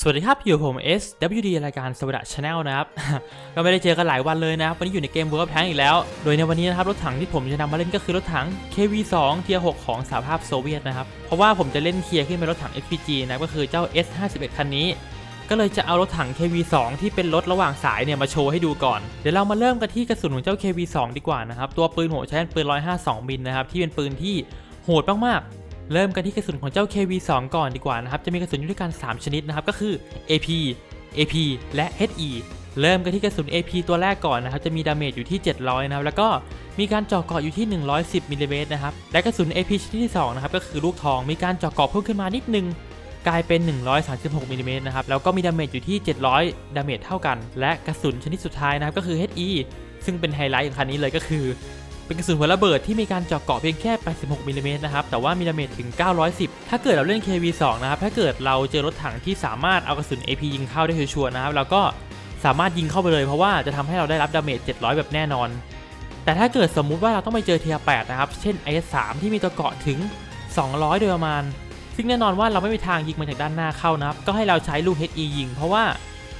สวัสดีครับ อยู่ผม SWD รายการสวัสดิ์ชาแนลนะครับ ก็ไม่ได้เจอกันหลายวันเลยนะครับ วันนี้อยู่ในเกม World of Tanks อีกแล้ว โดยในวันนี้นะครับ รถถังที่ผมจะนำมาเล่นก็คือรถถัง KV2 เทียร์6ของสหภาพโซเวียตนะครับ เพราะว่าผมจะเล่นเคลียร์ขึ้นเป็นรถถัง FPG นะก็คือเจ้า S51 คันนี้ ก็เลยจะเอารถถัง KV2 ที่เป็นรถระหว่างสายเนี่ยมาโชว์ให้ดูก่อน เดี๋ยวเรามาเริ่มกันที่กระสุนของเจ้า KV2 ดีกว่านะครับ ตัวปืนผมใช้เป็นปืน 152มิลนะครับ ที่เป็นปืนที่โหดมากๆ เริ่มกันที่กระสุนของเจ้า KV2 ก่อนดีกว่านะครับ จะมีกระสุนอยู่ด้วยกัน 3 ชนิดนะครับ ก็คือ AP AP และ HE เริ่มกันที่กระสุน AP ตัวแรกก่อนนะครับ จะมีดาเมจอยู่ที่ 700 นะครับ แล้วก็มีการเจาะเกาะอยู่ที่ 110มิลลิเมตรนะครับ และกระสุน AP ชนิดที่ 2 นะครับ ก็คือลูกทอง มีการเจาะเกาะเพิ่มขึ้นมานิดนึง กลายเป็น 136มิลลิเมตรนะครับ แล้วก็มีดาเมจอยู่ที่ 700 ดาเมจเท่ากัน และกระสุนชนิดสุดท้ายนะครับ ก็คือ HE ซึ่งเป็นไฮไลท์ของคันนี้เลยก็คือ เป็นกระสุนหัวระเบิดที่มีการเจาะเกาะเพียงแค่ 86มิลลิเมตรนะครับ แต่ว่ามีดาเมจถึง 910 ถ้าเกิดเราเล่น KV2 นะครับ ถ้าเกิดเราเจอรถถังที่สามารถเอากระสุน AP ยิงเข้าได้ชัวร์ๆนะครับ เราก็สามารถยิงเข้าไปเลยเพราะว่าจะทำให้เราได้รับดาเมจ 700 แบบแน่นอน แต่ถ้าเกิดสมมุติว่าเราต้องไปเจอเทียร์8นะครับ เช่น IS3 ที่มีตัวเกาะถึง 200 โดยประมาณ ซึ่งแน่นอนว่าเราไม่มีทางยิงมันจากด้านหน้าเข้านะครับ ก็ให้เราใช้ลูก HE ยิง เพราะว่า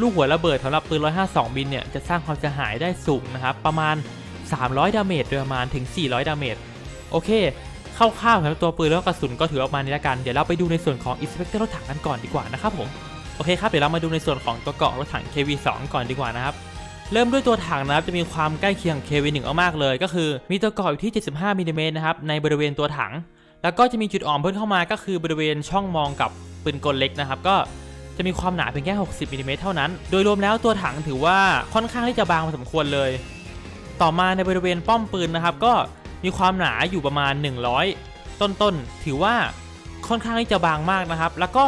ลูกหัวระเบิดสำหรับปืน 152 บินเนี่ย จะสร้างความเสียหายได้สูงนะครับ ประมาณ 300 ดาเมจโดยประมาณถึง 400 ดาเมจ โอเคคร่าวๆสำหรับตัวปืนแล้วกระสุนก็ถือว่าประมาณนี้ละกัน เดี๋ยวเราไปดูในส่วนของ Inspector รถถังกันก่อนดีกว่านะครับผม โอเคครับเดี๋ยวเรามาดูในส่วนของตัวเกาะรถถัง KV2 ก่อนดีกว่านะครับ เริ่มด้วยตัวถังนะครับจะมีความใกล้เคียง KV1 เอามากเลย ก็คือมีตัวเกาะอยู่ที่ 75มิลลิเมตรนะครับในบริเวณตัวถัง แล้วก็จะมีจุดอ่อนเพิ่มเข้ามาก็คือบริเวณช่องมองกับปืนกลเล็กนะครับก็จะมีความหนาเพียงแค่ 60มิลลิเมตรเท่านั้น โดยรวมแล้วตัวถังถือว่าค่อนข้างที่จะบางพอสมควรเลย ต่อมาในบริเวณป้อมปืนนะครับ ก็มีความหนาอยู่ประมาณ 100 ต้นๆ ถือว่าค่อนข้างที่จะบางมากนะครับ แล้วก็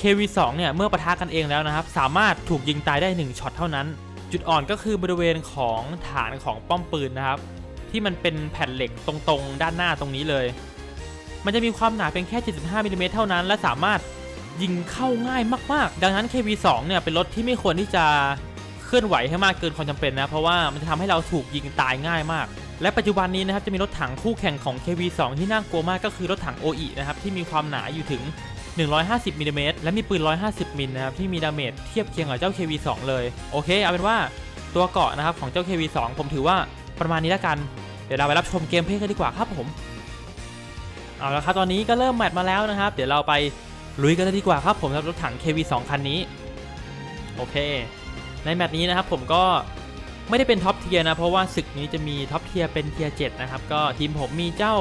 KV2 เนี่ยเมื่อปะทะกันเองแล้วนะครับ สามารถถูกยิงตายได้ 1ช็อตเท่านั้น จุดอ่อนก็คือบริเวณของฐานของป้อมปืนนะครับ ที่มันเป็นแผ่นเหล็กตรงๆ ด้านหน้าตรงนี้เลย มันจะมีความหนาเพียงแค่ 75มิลลิเมตรเท่านั้น และสามารถยิงเข้าง่ายมาก ๆ ดังนั้น KV2 เนี่ยเป็นรถที่ไม่ควรที่จะ เคลื่อนไหวให้มากเกินความจำเป็นนะ เพราะว่ามันจะทำให้เราถูกยิงตายง่ายมาก และปัจจุบันนี้นะครับจะมีรถถังคู่แข่งของ KV2 ที่น่ากลัวมากก็คือรถถัง OE นะครับที่มีความหนาอยู่ถึง 150มิลลิเมตรและมีปืน 150 มิลนะครับที่มีดาเมจเทียบเคียงกับเจ้า KV2 เลยโอเคเอาเป็นว่าตัวเกาะนะครับของเจ้า KV2 ผมถือว่าประมาณนี้แล้วกัน เดี๋ยวเราไปรับชมเกมเพลย์กันดีกว่าครับผมเอาละครับตอนนี้ก็เริ่มแมตช์มาแล้วนะครับ เดี๋ยวเราไปลุยกันเลยดีกว่าครับผมสำหรับรถถัง KV2 คันนี้ โอเค ในแมตช์นี้นะครับผมก็ไม่ได้เป็นท็อปเทียร์นะ เพราะว่าศึกนี้จะมีท็อปเทียร์เป็นเทียร์7นะครับ ก็ทีมผมมีเจ้า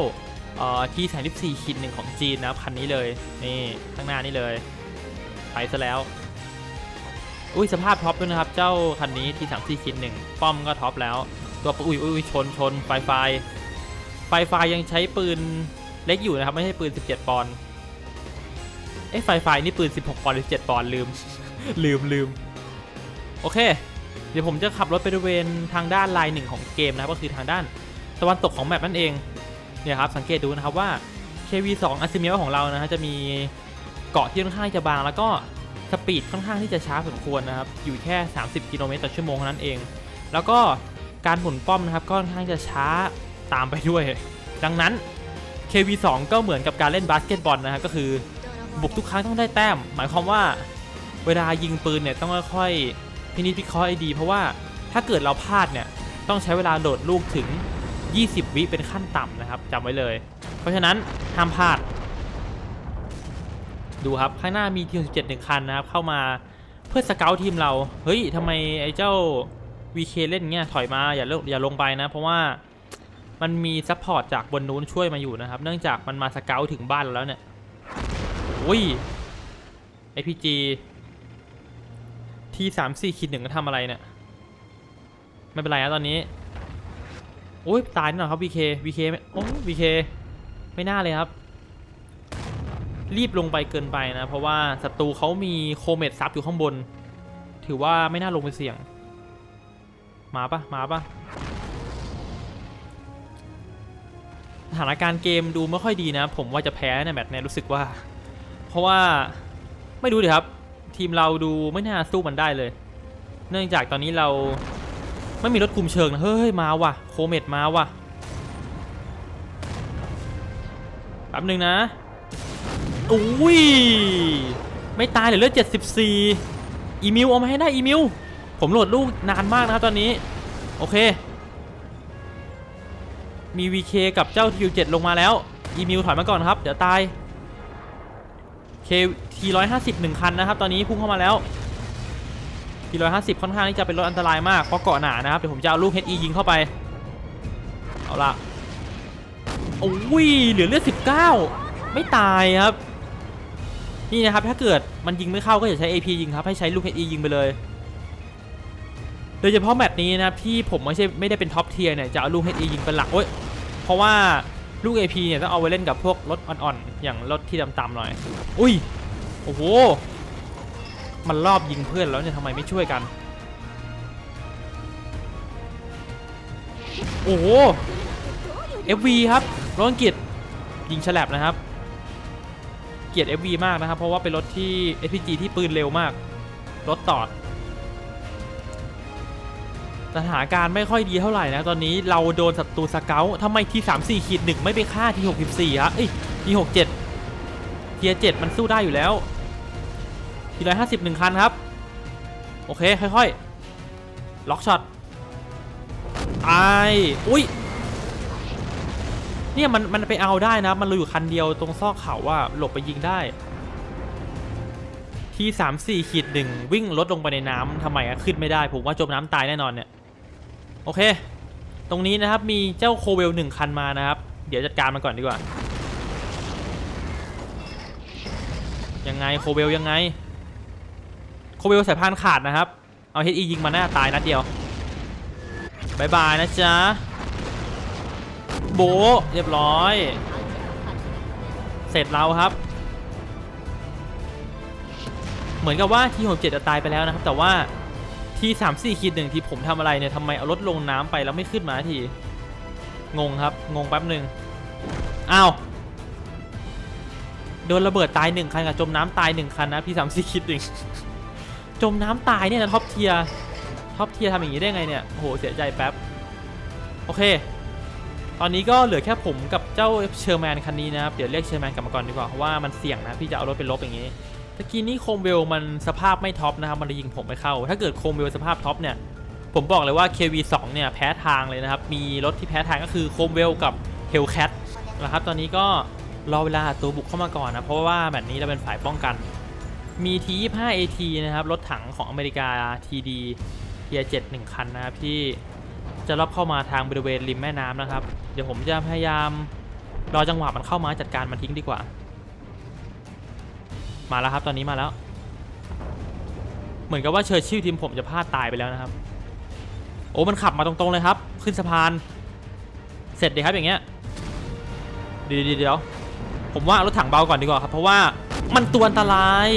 ทีสามสิบสี่คิดหนึ่งของจีนนะครับคันนี้เลยนี่ข้างหน้านี่เลยไปซะแล้วอุ้ยสภาพท็อปด้วยนะครับ เจ้าคันนี้ทีสามสี่คิดหนึ่งป้อมก็ท็อปแล้ว ตัวอุ้ยอุ้ยชนชนไฟไฟไฟไฟยังใช้ปืนเล็กอยู่นะครับ ไม่ใช่ปืน 17 ปอนด์เอ้ไฟไฟนี่ปืน 16 ปอนด์หรือ17ปอนด์ลืม ลืมลืม โอเค เดี๋ยวผมจะขับรถไปบริเวณทางด้านลายหนึ่งของเกมนะครับก็คือทางด้านตะวันตกของแมปนั่นเองเนี่ยครับสังเกตดูนะครับว่า KV2 a s i m i ของเรานะฮะจะมีเกาะที่ค่อนข้างจะบางแล้วก็สปีดค่อนข้างที่จะช้าพอสมควรนะครับอยู่แค่ 30 กิโลเมตรต่อชั่วโมงเท่านั้นเอง แล้วก็การหมุนป้อมนะครับก็ค่อนข้างจะช้าตามไปด้วย ดังนั้น KV2 ก็เหมือนกับการเล่นบาสเกตบอลนะครับก็คือบุกทุกครั้งต้องได้แต้ม หมายความว่าเวลายิงปืนเนี่ยต้องค่อยๆ พินิจพิเคราะห์ให้ดีเพราะว่าถ้าเกิดเราพลาดเนี่ยต้องใช้เวลาโดดลูกถึง 20 วิเป็นขั้นต่ำนะครับจำไว้เลย เพราะฉะนั้นห้ามพลาด ดูครับข้างหน้ามีทีม17หนึ่งคันนะครับเข้ามาเพื่อสเกลทีมเรา เฮ้ยทำไมไอ้เจ้า VK เล่นเงี้ยถอยมาอย่าลงอย่าลงไปนะ เพราะว่ามันมีซัพพอร์ตจากบนนู้นช่วยมาอยู่นะครับ เนื่องจากมันมาสเกลถึงบ้านเราแล้วเนี่ยอุ้ย APG ทีสามสี่ขีดหนึ่งก็ทำอะไรเนี่ย ไม่เป็นไรนะตอนนี้ โอ้ยตายแน่นอนครับ VK VK ไม่โอ้ VK ไม่น่าเลยครับ รีบลงไปเกินไปนะ เพราะว่าศัตรูเขามีโคเมดซับอยู่ข้างบน ถือว่าไม่น่าลงไปเสี่ยง มาปะมาปะสถานการณ์เกมดูไม่ค่อยดีนะ ผมว่าจะแพ้ในแมตช์เนี้รู้สึกว่า เพราะว่าไม่รู้ดิครับ ทีมเราดูไม่น่าสู้มันได้เลย เนื่องจากตอนนี้เราไม่มีรถคุมเชิงนะเฮ้ยมาว่ะโคเมดมาว่ะแป๊บหนึ่งนะอุ้ยไม่ตายเหลือเลือด74 อีมิวเอามาให้ได้อีมิวผมโหลดลูกนานมากนะครับตอนนี้ โอเค มี VK กับเจ้า T7 ลงมาแล้ว อีมิวถอยมาก่อนครับ เดี๋ยวตาย K T150 หนึ่งคันนะครับ ตอนนี้พุ่งเข้ามาแล้ว T150 ค่อนข้างที่จะเป็นรถอันตรายมากเพราะเกาะหนานะครับเดี๋ยวผมจะเอาลูก HE ยิงเข้าไป เอาละโอ้ยเหลือเลือด19ไม่ตายครับ นี่นะครับถ้าเกิดมันยิงไม่เข้าก็อย่าใช้ AP ยิงครับให้ใช้ลูก HE ยิงไปเลยโดยเฉพาะแมตช์นี้นะครับที่ผมไม่ใช่ไม่ได้เป็นท็อปเทียร์เนี่ยจะเอาลูก HE ยิงเป็นหลักโอ้ยเพราะว่า ลูก AP เนี่ยต้องเอาไว้เล่นกับพวกรถอ่อนๆ อย่างรถที่ต่ำๆหน่อย อุ้ย โอ้โห มันรอบยิงเพื่อนแล้วเนี่ยทำไมไม่ช่วยกัน โอ้โห FV ครับรถอังกฤษยิงฉลับนะครับ เกียด FV มากนะครับ เพราะว่าเป็นรถที่ SPG ที่ปืนเร็วมาก รถตอด สถานการณ์ไม่ค่อยดีเท่าไหร่นะ ตอนนี้เราโดนศัตรูสเกลทำไมทีสามสี่ขีดหนึ่งไม่ไปฆ่าทีหกสิบสี่ฮะเอ้ยทีหกเจ็ดเทียเจ็ดมันสู้ได้อยู่แล้วทีร้อยห้าสิบหนึ่งคันครับ โอเค ค่อยๆ ล็อกช็อตตายอุ้ยเนี่ยมันมันไปเอาได้นะ มันเหลืออยู่คันเดียวตรงซอกเขาว่าหลบไปยิงได้ ที่สามสี่ขีดหนึ่งวิ่งรถลงไปในน้ำทำไมอะขึ้นไม่ได้ ผมว่าจมน้ำตายแน่นอนเนี่ย โอเค ตรงนี้นะครับมีเจ้าโคเวลหนึ่งคันมานะครับ เดี๋ยวจัดการมันก่อนดีกว่า ยังไงโคเวลยังไง โคเวลสายพานขาดนะครับ เอาเฮดอียิงมาหน้าตายนัดเดียวบายบายนะจ๊ะ โบเรียบร้อย เสร็จเราครับ เหมือนกับว่าทีหกเจ็ดจะตายไปแล้วนะครับ แต่ว่า ทีสามสี่ขีดหนึ่งที่ผมทำอะไรเนี่ยทำไมเอารถลงน้ำไปแล้วไม่ขึ้นมาที งงครับ งงแป๊บหนึ่งอ้าวโดนระเบิดตายหนึ่งคันกับจมน้ำตายหนึ่งคันนะพี่สามสี่ขีดหนึ่งจมน้ำตายเนี่ยนะท็อปเทียท็อปเทียทำอย่างนี้ได้ไงเนี่ยโอ้โหเสียใจแป๊บโอเค ตอนนี้ก็เหลือแค่ผมกับเจ้าเชอร์แมนคันนี้นะครับเดี๋ยวเรียกเชอร์แมนกลับมาก่อนดีกว่าเพราะว่ามันเสี่ยงนะพี่จะเอารถไปลบอย่างนี้ ตะกี้นี้โคมเวลมันสภาพไม่ท็อปนะครับมันเลยยิงผมไม่เข้า ถ้าเกิดโคมเวลสภาพท็อปเนี่ยผมบอกเลยว่า KV2 เนี่ยแพ้ทางเลยนะครับ มีรถที่แพ้ทางก็คือโคมเวลกับ Hellcat นะครับตอนนี้ก็รอเวลาตัวบุกเข้ามาก่อนนะเพราะว่าแบบนี้เราเป็นฝ่ายป้องกัน มี T25 AT นะครับรถถังของอเมริกา TD เทีย7หนึ่งคันนะครับที่จะรอบเข้ามาทางบริเวณริมแม่น้ำนะครับ เดี๋ยวผมจะพยายามรอจังหวะมันเข้ามาจัดการมันทิ้งดีกว่า มาแล้วครับตอนนี้มาแล้ว เหมือนกับว่าเชอร์ชิลทีมผมจะพลาดตายไปแล้วนะครับ โอ้มันขับมาตรงๆเลยครับ ขึ้นสะพาน เสร็จดีครับอย่างเงี้ยเดี๋ยวเดี๋ยวผมว่ารถถังเบาก่อนดีกว่าครับ เพราะว่ามันตัวอันตราย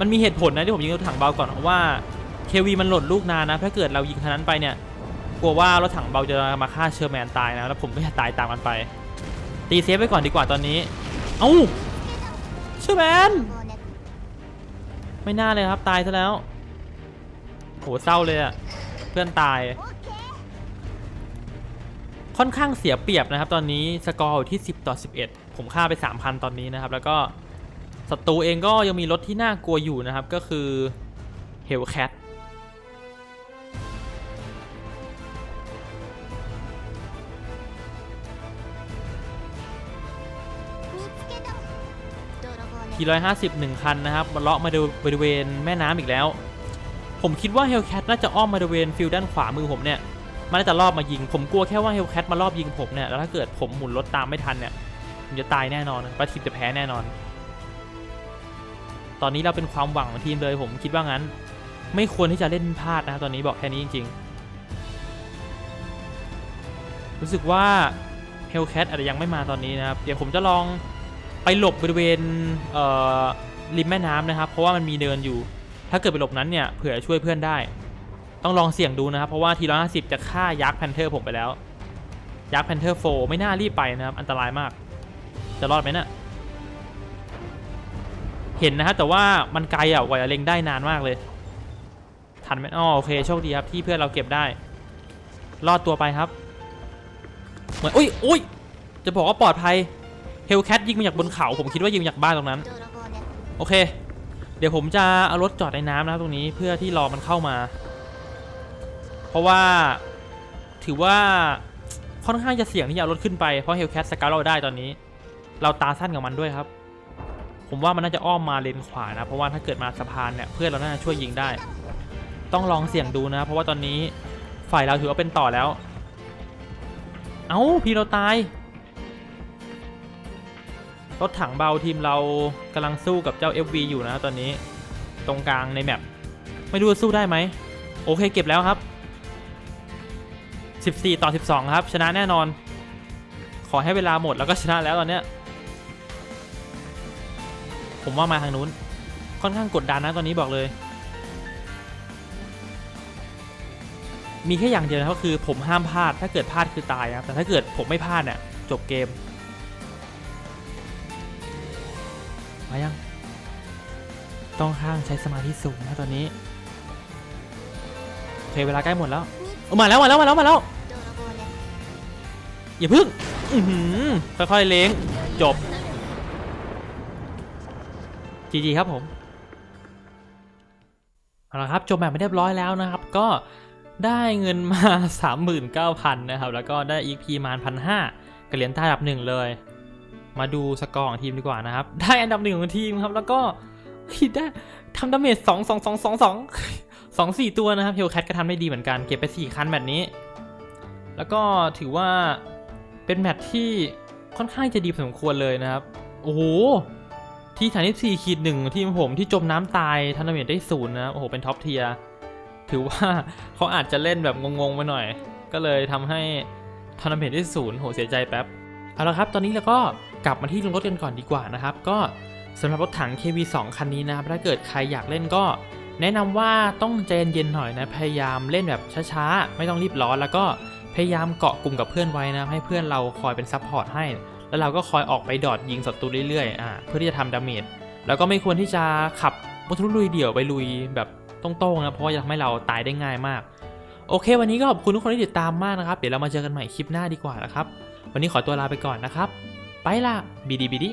มันมีเหตุผลนะที่ผมยิงรถถังเบาก่อนเพราะว่าเควีมันหล่นลูกนานนะ ถ้าเกิดเรายิงคันนั้นไปเนี่ยกลัวว่ารถถังเบาจะมาฆ่าเชอร์แมนตายนะแล้วผมก็จะตายตามมันไป ตีเซฟไว้ก่อนดีกว่าตอนนี้ เอ้า ช่วยแมนไม่น่าเลยครับตายซะแล้วโหเศร้าเลยอะเพื่อนตาย ค่อนข้างเสียเปรียบนะครับ ตอนนี้สกอร์อยู่ที่ 10 ต่อ 11 ผมฆ่าไป 3,000 ตอนนี้นะครับ แล้วก็ศัตรูเองก็ยังมีรถที่น่ากลัวอยู่นะครับ ก็คือเฮลแคท 450 1 คันนะครับเลาะมาดูบริเวณแม่น้ำอีกแล้ว ผมคิดว่าเฮลแคทน่าจะอ้อมมาบริเวณฟิลด้านขวามือผมเนี่ยมันน่าจะรอบมายิง ผมกลัวแค่ว่าเฮลแคทมารอบยิงผมเนี่ยแล้วถ้าเกิดผมหมุนรถตามไม่ทันเนี่ยผมจะตายแน่นอนประทิมจะแพ้แน่นอน ตอนนี้เราเป็นความหวังของทีมเลยผมคิดว่างั้น ไม่ควรที่จะเล่นพลาดนะตอนนี้บอกแค่นี้จริง ๆ รู้สึกว่าเฮลแคทอาจจะยังไม่มาตอนนี้นะครับ เดี๋ยวผมจะลอง ไปหลบบริเวณเริมแม่น้ำนะครับ เพราะว่ามันมีเดินอยู่ ถ้าเกิดไปหลบนั้นเนี่ยเผื่อช่วยเพื่อนได้ ต้องลองเสี่ยงดูนะครับ เพราะว่าทีร้อยห้าสิบจะฆ่ายักษ์แพนเทอร์ผมไปแล้ว ยักษ์แพนเทอร์โฟไม่น่ารีบไปนะครับ อันตรายมาก จะรอดไหมนะ่ะเห็นนะครับแต่ว่ามันไกลอะกว่าจะเล็งได้นานมากเลย ทันไหมอ๋อโอเคโชคดีครับที่เพื่อนเราเก็บได้ รอดตัวไปครับ เหมือนอุ้ยอุ้ยจะบอกว่าปลอดภัย ฮลแคทยิงมาจากบนเขาผมคิดว่ายิงมาจากบ้านตรงนั้น โอเค เดี๋ยวผมจะเอารถจอดในน้ำนะครับตรงนี้เพื่อที่รอมันเข้ามา เพราะว่าถือว่าค่อนข้างจะเสี่ยงที่จะเอารถขึ้นไปเพราะเฮลแคทสกัดเราได้ตอนนี้ เราตาสั้นกับมันด้วยครับ ผมว่ามันน่าจะอ้อมมาเลนขวานะ เพราะว่าถ้าเกิดมาสะพานเนี่ยเพื่อนเราน่าจะช่วยยิงได้ ต้องลองเสี่ยงดูนะ เพราะว่าตอนนี้ฝ่ายเราถือว่าเป็นต่อแล้ว เอ้าพี่เราตาย รถถังเบาทีมเรากำลังสู้กับเจ้า FV อยู่นะตอนนี้ตรงกลางในแมปไม่รู้สู้ได้ไหมโอเคเก็บแล้วครับ 14 ต่อ 12 ครับ ชนะแน่นอน ขอให้เวลาหมดแล้วก็ชนะแล้วตอนเนี้ยผมว่ามาทางนู้น ค่อนข้างกดดันนะตอนนี้บอกเลย มีแค่อย่างเดียวนะก็คือผมห้ามพลาดถ้าเกิดพลาดคือตายนะครับแต่ถ้าเกิดผมไม่พลาดเนี่ยจบเกม มายัง ต้องข้างใช้สมาธิสูงนะตอนนี้โอเคเวลาใกล้หมดแล้วเอามาแล้วมาแล้วมาแล้วมาแล้ว อย่าพึ่งอือหือค่อยๆเล้งจบจีจีครับผมเอาละครับจบแบบไม่เรียบร้อยแล้วนะครับ ก็ได้เงินมา 39,000 นะครับ แล้วก็ได้ EP มาพันห้ากระเหรียญใต้อันดับหนึ่งเลย มาดูสกอร์ของทีมดีกว่านะครับ ได้อันดับหนึ่งของทีมครับ แล้วก็ฮ้ยได้ทำดาเมจสองสองสองสองสองสองสี่ตัวนะครับเฮลแคทก็ทำได้ดีเหมือนกัน เก็บไปสี่คันแบบนี้ แล้วก็ถือว่าเป็นแมตช์ที่ค่อนข้างจะดีพอสมควรเลยนะครับ โอ้โห ที่ฐานที่สี่ขีดหนึ่งทีมผมที่จมน้ำตายทันดาเมจได้ศูนย์นะโอ้โห เป็นท็อปเทียร์ถือว่าเขาอาจจะเล่นแบบงงๆไปหน่อย ก็เลยทำให้ทันดาเมจได้ศูนย์โหเสียใจแป๊บเอาละครับ ตอนนี้เราก็ กลับมาที่รถกันก่อนดีกว่านะครับ ก็สำหรับรถถัง KV2 คันนี้นะครับถ้าเกิดใครอยากเล่นก็ แนะนำว่าต้องใจเย็นๆหน่อยนะพยายามเล่นแบบช้าๆไม่ต้องรีบร้อน แล้วก็พยายามเกาะกลุ่มกับเพื่อนไว้นะให้เพื่อนเราคอยเป็นซัพพอร์ตให้ แล้วเราก็คอยออกไปดอดยิงศัตรูเรื่อยๆอ่าเพื่อที่จะทำดาเมจแล้วก็ไม่ควรที่จะขับมุทะลุลุยเดี่ยวไปลุยแบบตรงๆนะเพราะว่าจะทำให้เราตายได้ง่ายมาก โอเค วันนี้ก็ขอบคุณทุกคนที่ติดตามมากนะครับ เดี๋ยวเรามาเจอกันใหม่คลิปหน้าดีกว่านะครับ วันนี้ขอตัวลาไปก่อนนะครับ ไปละบีดีบีดี